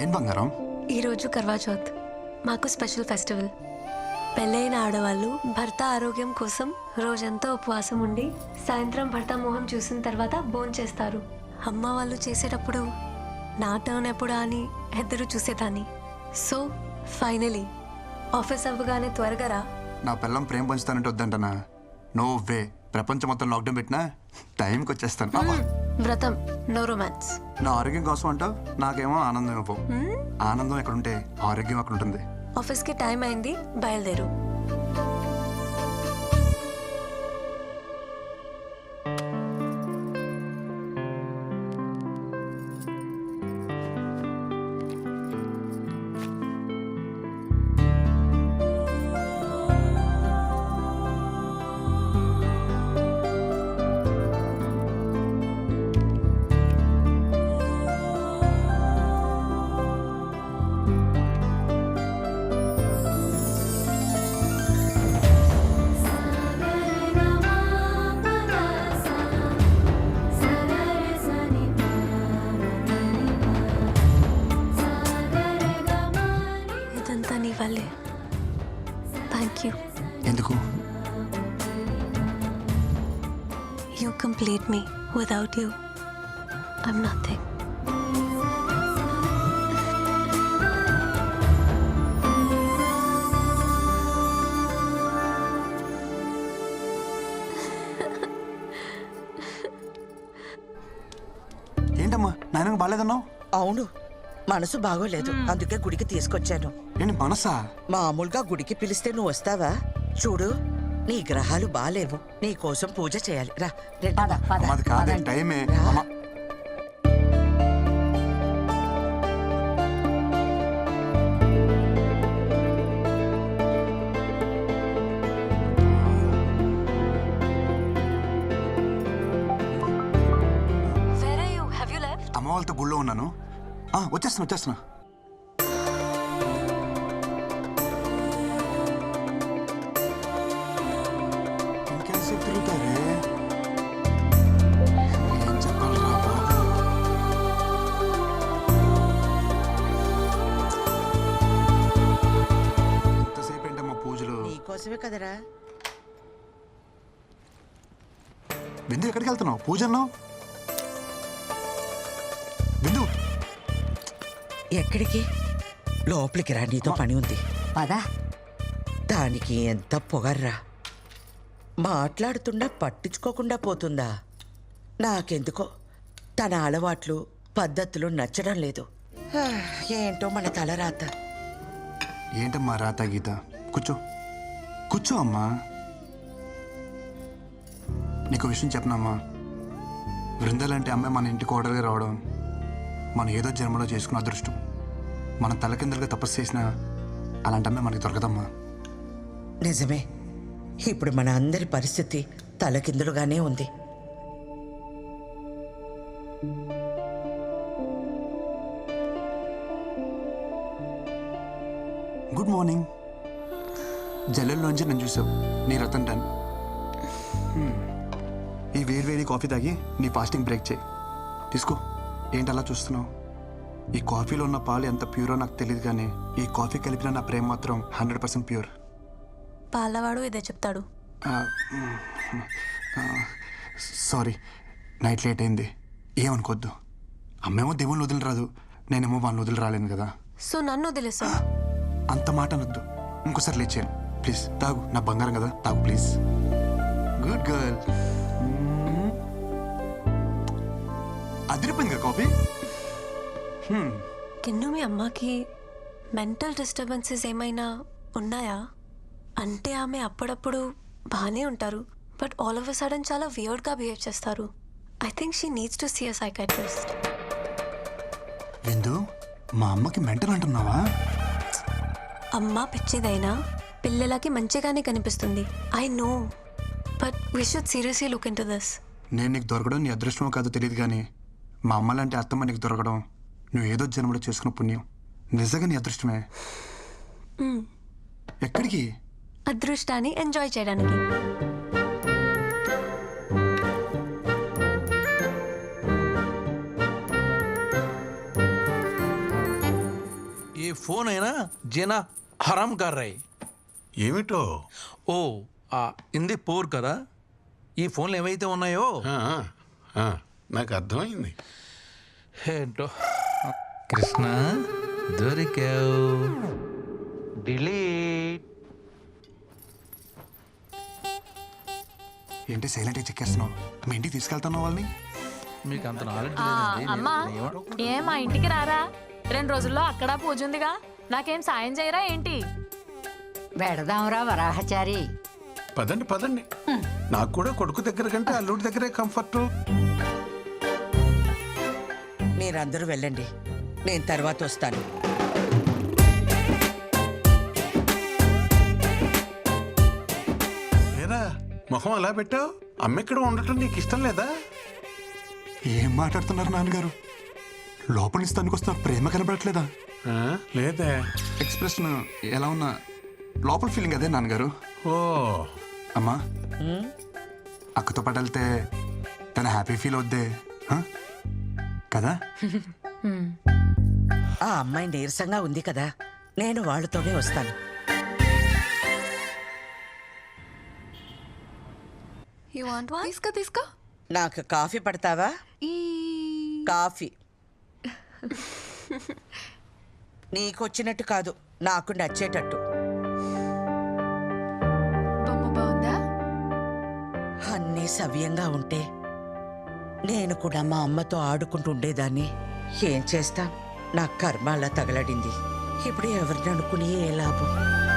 ఏం బంగారం? ఈరోజు కర్వా చౌత్ మాకు స్పెషల్ ఫెస్టివల్. పెళ్ళైన ఆడవాళ్ళు భర్త ఆరోగ్యం కోసం రోజంతా ఉపవాసం ఉండి సాయంత్రం భర్త మొహం చూసిన తర్వాత భోజనం చేస్తారు. అమ్మ వాళ్ళు చేసేటప్పుడు నా టర్న్ ఎప్పుడా అని ఎదురు చూసేదాన్ని. సో ఫైనలీ ఆఫీస్ అవ్వగానే త్వరగా రా. నా పిల్లం ప్రేమ పంచుతానంటే వద్దంటనా? No way. ప్రపంచం మొత్తం లాక్డౌన్ పెట్టినా టైంకి వచ్చేస్తాను అబ్బా. వ్రతం నో రొమాన్స్ నా ఆరోగ్యం కోసం అంటావు? నాకేమో ఆనందం ఇవ్వవు ఆనందం ఎక్కడ ఉంటే ఆరోగ్యం అక్కడ ఉంటుంది ఆఫీస్కి టైం అయింది బయలుదేరు. Me. Without you, I'm nothing. ఏంటమ్మా నాయనకు బాగాలేదన్నావు? అవును మనసు బాగోలేదు. అందుకే గుడికి తీసుకొచ్చాను. ఏంటి మనసా? మామూలుగా గుడికి పిలిస్తే నువ్వు వస్తావా? చూడు. నీ గ్రహాలు బాలేవు. నీ కోసం పూజ చేయాలి. రా కాదే టైమే. రా. అమ్మా. Where are you? Have you left? అమ్మ వాళ్ళతో గుళ్ళో ఉన్నాను. ఆ, వచ్చేస్తున్నా వచ్చేస్తున్నా. కదరా? బిందు ఎక్కడికి వెళ్తున్నావు? పూజ అన్నావు బిందు ఎక్కడికి? లోపలికి రా నీతో పని ఉంది. పదా. దానికి ఎంత పొగర్రా. మాట్లాడుతున్నా పట్టించుకోకుండా పోతుందా. నాకెందుకో తన అలవాట్లు పద్ధతులు నచ్చడం లేదు. హా, ఏంటో మన తలరాత ఏంటమ్మా రాత గీత? కూర్చో. కూర్చో అమ్మా. నీకు విషయం చెప్పనమ్మా బృందాలంటే అమ్మాయి మన ఇంటికి ఓడర్గా రావడం మనం ఏదో జన్మలో చేసుకున్న అదృష్టం. మనం తలకిందులుగా తపస్సు చేసినా అలాంటి అమ్మాయి మనకి దొరకదమ్మా. నిజమే. ఇప్పుడు మన అందరి పరిస్థితి తలకిందులుగానే ఉంది. గుడ్ మార్నింగ్ జల్లెల్లోంచి నేను చూసావు. నీ రతన్ టన్. ఈ వేడి వేడి కాఫీ తాగి నీ ఫాస్టింగ్ బ్రేక్ చేయి. తీసుకో. ఏంటి అలా చూస్తున్నావు? ఈ కాఫీలో ఉన్న పాలు ఎంత ప్యూరో నాకు తెలియదు కానీ ఈ కాఫీ కలిపిన నా ప్రేమ మాత్రం హండ్రెడ్ పర్సెంట్ ప్యూర్. పాలవాడు ఇదే చెప్తాడు. సారీ. నైట్ లేట్ అయింది. ఏమనుకోవద్దు అమ్మేమో దేవుళ్ళు వదిలిరాదు. నేనేమో వాళ్ళని వదిలి రాలేను కదా. సో నన్ను వదిలేసావు? అంత మాట అనొద్దు. ఇంకోసారి లేచాను. ప్లీజ్ తాగు. నా బంగారం కదా. తాగు ప్లీజ్ గుడ్ గర్ల్ అదిరిపోయింది కదా కాఫీ? Hmm. కిన్ను మీ అమ్మకి మెంటల్ డిస్టర్బెన్సెస్ ఏమైనా ఉన్నాయా? అంటే ఆమె అప్పుడప్పుడు బాగానే ఉంటారు but all of a sudden చాలా వియర్డ్గా బిహేవ్ చేస్తారు. I think she needs to see a psychiatrist Vindu మా అమ్మకి మెంటల్ అంటున్నావా? అమ్మ పిచ్చిదైనా? పిల్లలకి మంచిగానే కనిపిస్తుంది I know but we should seriously look into this నేను నీకు దొరకడం నీ అదృష్టమో కాదో తెలియదు కానీ మా అమ్మ లాంటి అత్తమ్మ నీకు దొరకడం నువ్వు ఏదో జన్మలో చేసుకున్న పుణ్యం నిజంగా నీ అదృష్టమే ఎక్కడికి అదృష్టాన్ని ఎంజాయ్ చేయడానికి फोन है ना जेना हराम कर रहे ఏమిటో? ఓ ఆ ఇంది పోర్ కదా? ఈ ఫోన్లు ఏవైతే ఉన్నాయో? ఆ, ఆ, నాకు అర్థమైంది. ఏంటో? కృష్ణ దొరికావు. డిలీట్. ఏంటి సైలెంట్గా చెక్కేస్తున్నావు? మీ ఇంటికి తీసుకెళ్తున్నావు వాళ్ళని? మీకు అంత నాలెడ్జ్ ఆ, లేదండి. అమ్మా ఏం మా ఇంటికి రారా? రెండు రోజుల్లో అక్కడ పూజ ఉందిగా. నాకేం సాయం చేయరా ఏంటి? పెడదాంరా వరాహచారి. పదండి పదండి. నాకు కూడా కొడుకు దగ్గర కంటే అల్లుడి దగ్గరే కంఫర్ట్ మీరందరూ వెళ్ళండి. నేను తర్వాత వస్తాను. ఏరా మొహం అలా పెట్టావు? అమ్మ ఇక్కడ ఉండటం నీకు ఇష్టం లేదా? ఏం మాట్లాడుతున్నారు నాన్నగారు? లోపల నుంచి తనుకొస్తున్న ప్రేమ కనబడట్లేదా? లేదే. ఎక్స్ప్రెషన్ ఎలా ఉన్నా లోపల ఫీలింగ్ అదే నాన్నగారు. ఓ. అమ్మా. అక్కతో పాటు వెళ్తే తన హ్యాపీ ఫీల్ అవుద్దే. హ? కదా? ఆ అమ్మాయి నీరసంగా ఉంది కదా. నేను వాళ్ళతోనే వస్తాను. తీసుకో తీసుకో. నాకు కాఫీ పడతావా? కాఫీ. నీకొచ్చినట్టు కాదు నాకు నచ్చేటట్టు. సవ్యంగా ఉంటే నేను కూడా మా అమ్మతో ఆడుకుంటూ ఉండేదాన్ని. ఏం చేస్తా? నా కర్మ అలా తగలడింది. ఇప్పుడు ఎవరిని అనుకుని ఏ లాభం?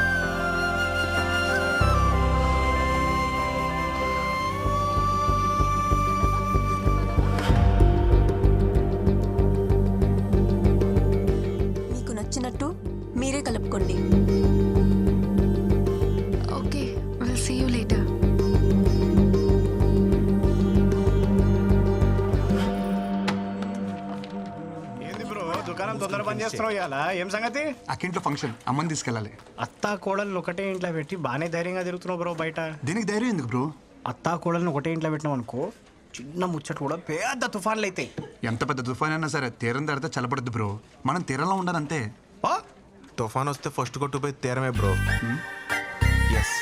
చేస్తున్నావు ఇవాళ? ఏం సంగతి? అక్కింట్లో ఫంక్షన్ అమ్మని తీసుకెళ్ళాలి. అత్తా కోడల్ని ఒకటే ఇంట్లో పెట్టి బాగానే ధైర్యంగా తిరుగుతున్నావు బ్రో బయట. దీనికి ధైర్యం ఎందుకు బ్రో? అత్తా కోడల్ని ఒకటే ఇంట్లో పెట్టినావు అనుకో చిన్న ముచ్చట కూడా పెద్ద తుఫాన్లు అవుతాయి ఎంత పెద్ద తుఫాన్ అయినా సరే తీరం దాడితే చల్లబడద్దు బ్రో. మనం తీరంలో ఉండాలంతే ఆ? తుఫాన్ వస్తే ఫస్ట్ కొట్టుపోయి తీరమే బ్రో. ఎస్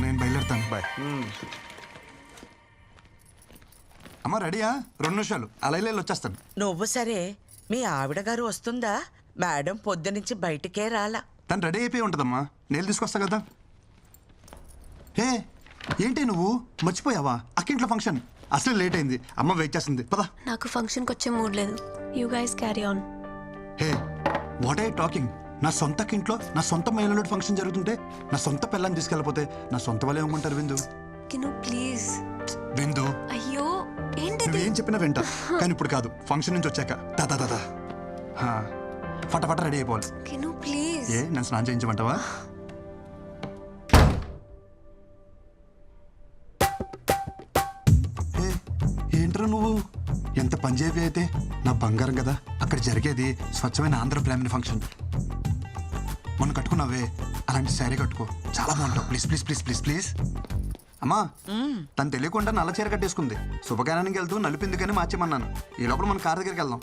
నేను బయలుదేరుతాను. బాయ్ అమ్మ రెడీయా? రెండు నిమిషాలు. అలా ఇలా వచ్చేస్తాను. నువ్వు సరే మీ ఆవిడ గారు వస్తుందా? మేడం పొద్దునుంచి బయటికే రాలా. తను రెడీ అయిపోయి ఉంటుందమ్మా. నేను తీసుకొస్తా కదా. హే ఏంటి నువ్వు? మర్చిపోయావా? అక్కింట్లో ఫంక్షన్. అసలు లేట్ అయింది. అమ్మ వెయిట్ చేస్తుంది. పదా. నాకు ఫంక్షన్కి వచ్చే మూడ్ లేదు. You guys carry on. Hey what I talking? నా సొంత ఇంట్లో నా సొంత మహిళలో ఫంక్షన్ జరుగుతుంటే నా సొంత పిల్లని తీసుకెళ్ళిపోతే నా సొంత వాళ్ళే ఏమంటారు విందు? కిను ప్లీజ్. విందు? అయ్యో! ఏంటిది? నువ్వేం చెప్పినా వింటా. కానీ ఇప్పుడు కాదు. ఫంక్షన్ నుంచి వచ్చాక దాదా దాదా ఫటాఫట రెడీ అయిపోవాలి. ప్లీజ్. ఏ నన్ను స్నానం చేయించమంటావా? ఏ, ఏంట్రా నువ్వు? ఎంత పంజాబీ అయితే? నా బంగారం కదా. అక్కడ జరిగేది స్వచ్ఛమైన ఆంధ్ర బ్రాహ్మణ ఫంక్షన్ మొన్న కట్టుకున్నావే. అలాంటి శారీ కట్టుకో. చాలా బాగుంటావు. Please please please please please అమ్మా తను తెలియకుండా నల్ల చీర కట్టేసుకుంది. శుభకార్యానికి వెళ్తూ నలిపింది కానీ మార్చేమన్నాను ఈ లోపల మన కార్ దగ్గరికి వెళ్దాం.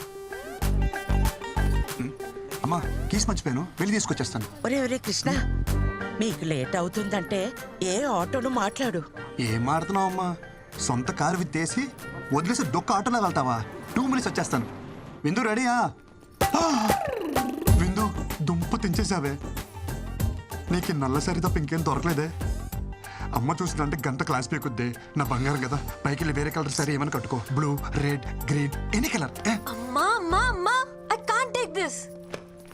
అమ్మా కీస్ మర్చిపోయాను. వెళ్ళి తీసుకొచ్చేస్తాను. ఒరే ఒరే కృష్ణ మీకు లేట్ అవుతుందంటే ఏ ఆటోను మాట్లాడు. ఏం మాడుతున్నావు అమ్మా? సొంత కారు విత్తేసి వదిలేసి దొక్క ఆటోలో వెళ్తావా? టూ మినిట్స్ వచ్చేస్తాను. విందు రెడీయా! విందు దుంప తెంచేసావే నీకు ఈ నల్ల సరి తప్ప ఇంకేం దొరకలేదే. అమ్మ చూసిందంటే గంట క్లాస్ పీకుద్ది నా బంగారం కదా. పైకి వెళ్ళి వేరే కలర్ సరే ఏమైనా కట్టుకో. Blue red green any colour అమ్మా అమ్మా అమ్మా ఐ కాంట్ టేక్ దిస్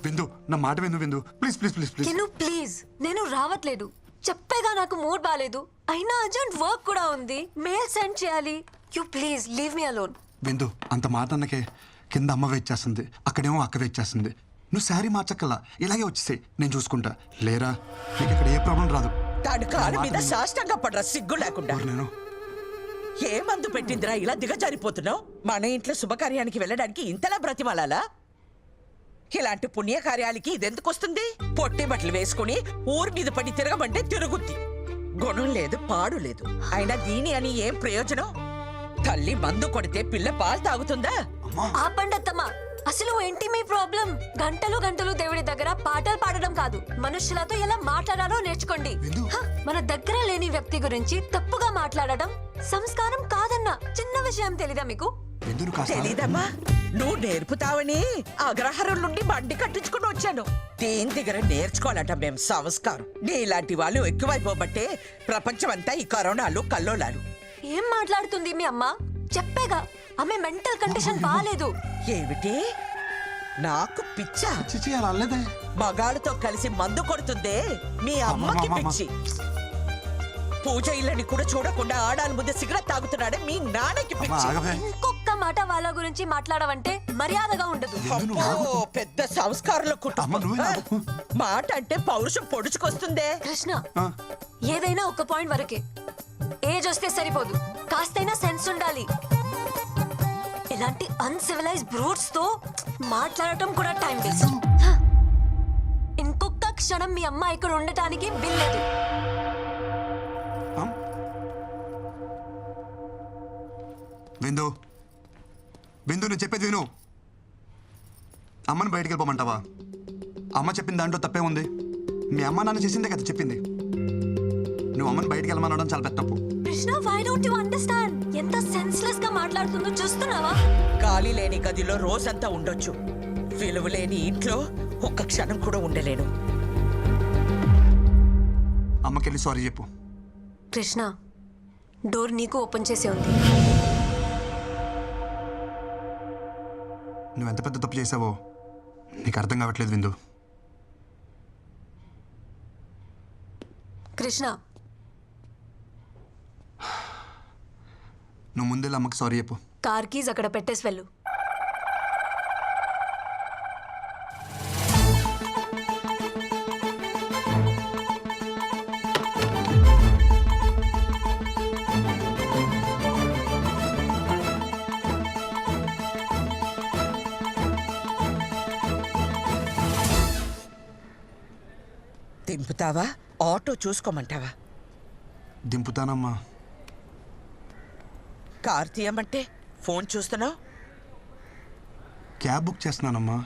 విందు నా మాట Vindu Vindu. Please please please please Kinu please నేను రావట్లేదు. చెప్పేగా నాకు మూడ్ బాగాలేదు అయినా అర్జెంట్ వర్క్ కూడా ఉంది. మెయిల్ సెండ్ చేయాలి. You please leave me alone Vindu అంత మాట అన్నకే కింద అమ్మ వెయిట్ చేస్తుంది. అక్కడేమో అక్క వెయిట్ చేస్తుంది. నువ్వు శారీ మార్చక్కల్లా ఇలాగే వచ్చేసాయి. నేను చూసుకుంటా. లేరా? నీకు ఇక్కడ ఏ ప్రాబ్లం రాదు. తాడు కాలు మీద సాష్టంగా పడరా సిగ్గు లేకుండా. నేను? ఏ మందు పెట్టిందిరా ఇలా దిగజారిపోతున్నావు? మన ఇంట్లో శుభకార్యానికి వెళ్ళడానికి ఇంతలా బ్రతిమాలాలా? ఇలాంటి పుణ్యకార్యాలకి ఇదెందుకు వస్తుంది పొట్టి బట్టలు వేసుకుని ఊరి మీద పడి తిరగమంటే తిరుగుద్ది. గుణం లేదు పాడు లేదు. అయినా దీని అని ఏం ప్రయోజనం? తల్లి మందు కొడితే పిల్ల పాలు తాగుతుందా? ఆపండి అత్తమ్మా అసలు ఏంటి మీ ప్రాబ్లం? గంటలు గంటలు దేవుడి దగ్గర పాటలు పాడడం కాదు. మనుషులతో ఎలా మాట్లాడాలో నేర్చుకోండి. మన దగ్గర లేని వ్యక్తి గురించి తప్పుగా మాట్లాడడం సంస్కారం కాదన్న చిన్న విషయం తెలీదా మీకు? తెలీదమ్మా. నువ్వు నేర్పుతావని అగ్రహారం నుండి బండి కట్టించుకుని వచ్చాను. దేని దగ్గర నేర్చుకోవాలట మేం సంస్కారం. నీలాంటి వాళ్ళు ఎక్కువైపోబట్టే ప్రపంచమంతా ఈ కరోనాలు కల్లోలాలు. ఏం మాట్లాడుతుంది మీ అమ్మ? చెప్పేగా ఆమె మెంటల్ కండిషన్ బాగాలేదు ఏమిటి? నాకు పిచ్చా? చిచి అలా మగాళ్ళతో కలిసి మందు కొడుతుందే? మీ అమ్మకి అమ్మ, అమ్మ, పిచ్చి. పూజ ఇళ్ళని కూడా చూడకుండా ఆడాల ముందే సిగరెట్ తాగుతున్నాడే మీ నాన్నకి పిచ్చి. ఆగవే. ఇంకొక మాట వాళ్ళ గురించి మాట్లాడవంటే మర్యాదగా ఉండదు. అబ్బో, పెద్ద సంస్కారాల అమ్మ, కుటుంబం నువ్వే నాకు. మాట అంటే పౌరుషం పొడుచుకొస్తుందే. కృష్ణ ఆ, ఏదైనా ఒక పాయింట్ వరకే. ఏజ్ వస్తే సరిపోదు. కాస్తైనా సెన్స్ ఉండాలి. ఇలాంటి అన్సివిలైజ్ బ్రూట్స్తో మాట్లాడటం కూడా టైం వేస్ట్ ఇంకొక క్షణం మీ అమ్మ ఇక్కడ ఉండటానికి వీల్లేదు. ఆ? విందు. విందు నువ్వు చెప్పేది విను. అమ్మని బయటికి వెళ్ళిపోమంటావా? అమ్మ చెప్పిన దాంట్లో తప్పే ఉంది. మీ అమ్మ నాన్న చేసిందే కదా చెప్పింది. నువ్వు అమ్మని బయటికి వెళ్ళమనడం చాలా పెద్ద తప్పు. Krishna why don't you understand ఎంత సెన్స్లెస్గా మాట్లాడుతుందో చూస్తున్నావా? గాలి లేని గదిలో రోజంతా ఉండొచ్చు. విలువ లేని ఇంట్లో ఒక్క క్షణం కూడా ఉండలేను. అమ్మకెళ్ళి సారీ చెప్పు. కృష్ణ డోర్ నీకు ఓపెన్ చేసే ఉంది. నువ్వు ఎంత పెద్ద తప్పు చేసావో నీకు అర్థం కావట్లేదు విందు. కృష్ణ నువ్వు ముందే అమ్మకి సారీ చెప్పు. కార్ కీజ్ అక్కడ పెట్టేసి వెళ్ళు. దింపుతావా? ఆటో చూసుకోమంటావా? దింపుతానమ్మా. కార్ తీయమంటే ఫోన్ చూస్తున్నావు? Cab book చేస్తున్నానమ్మా.